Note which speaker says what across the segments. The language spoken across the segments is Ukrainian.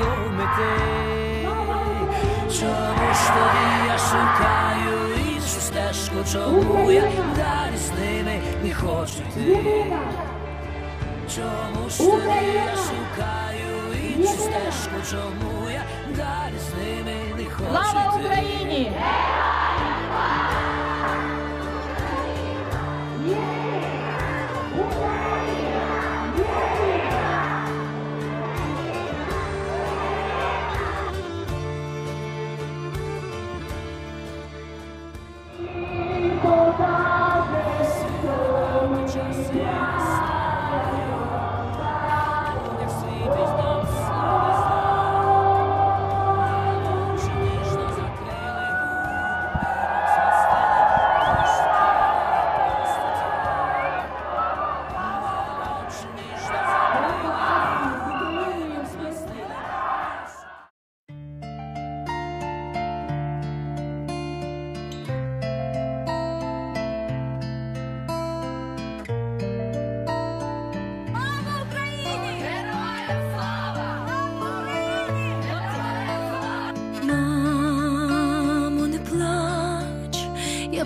Speaker 1: наближаємось. Чому ж тоді я шукаю іншу стежку? Чому я далі з ними не хочу йти? Чому ж тоді я шукаю іншу стежку? Чому я далі з ними не хочу
Speaker 2: Слава
Speaker 1: йти?
Speaker 2: Україні!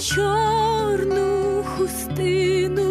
Speaker 3: чорну хустину,